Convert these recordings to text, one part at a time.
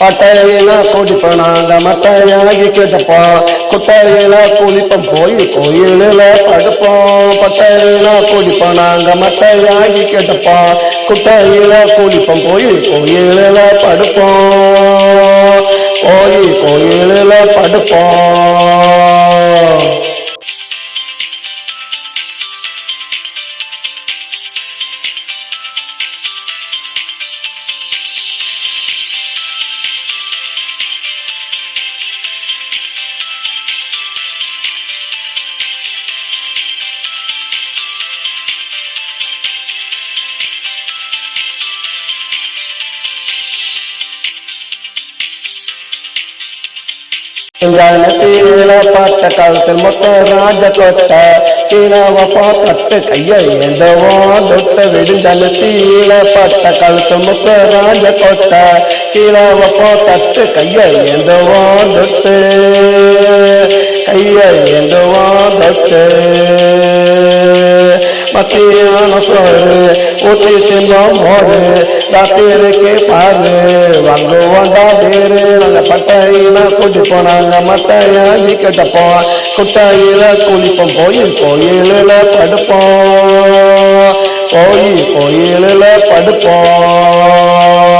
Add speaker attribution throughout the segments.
Speaker 1: பட்டையில குடிப்போம் நாங்க மட்டையாகி கேட்டப்போம் குட்டையில குளிப்பம் போய் கோயிலில் படுப்போம். பட்டையில குடிப்போம் நாங்க மட்டையாகி கேட்டப்போம் குட்டையில குளிப்பம் போய் கோயிலில் படுப்போம். போய் கோயிலில் படுப்போம். ஞானத்தீர பாட்ட காலத்தில் மொத்த ராஜ கொட்ட சீனாவை பாத்தட்டு கையை ஏந்தவோ தொட்ட விடுஞ்சனத்தீர பாட்ட காலத்தில் மொத்த ராஜ கொட்ட சீனாவை பாத்தட்டு கையை ஏந்தவோ தொட்டு கையை ஏந்தவோ தொட்டு மத்தியான சோறு ஊற்றி தின்போம் மோறு ராத்திரிக்கு பாரு வாங்குவோண்டா பேரு நாங்கள் பட்டையில கூட்டி போனாங்க. மட்டையாகி கட்டப்போம் குட்டாயில குளிப்போம். போய் கோயிலில் படுப்போம். போய் கோயிலில் படுப்போம்.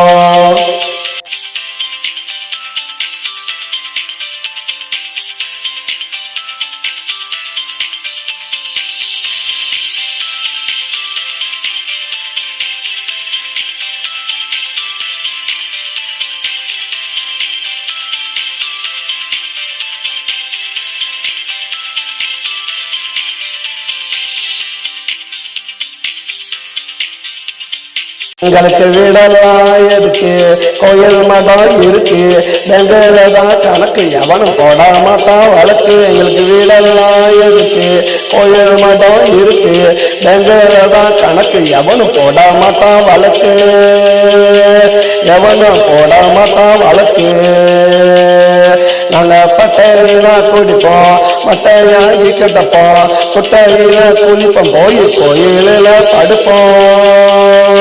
Speaker 1: எங்களுக்கு வீடெல்லாம் எதுக்கு கோயில் மதம் இருக்கு. பெங்கால தான் கணக்கு எவனும் போட மாட்டான் வழக்கு. எங்களுக்கு வீடெல்லாம் எதுக்கு கோயில் மதம் இருக்கு. பெங்கால தான் கணக்கு எவனும் போட மாட்டான் வழக்கு. எவனும் போட மாட்டான் வழக்கு. நாங்க பட்டையில குடிப்போம் மட்டையாகி கிட்டப்போம் குட்டையில குளிப்போம் போய் கோயிலில் படுப்போம்.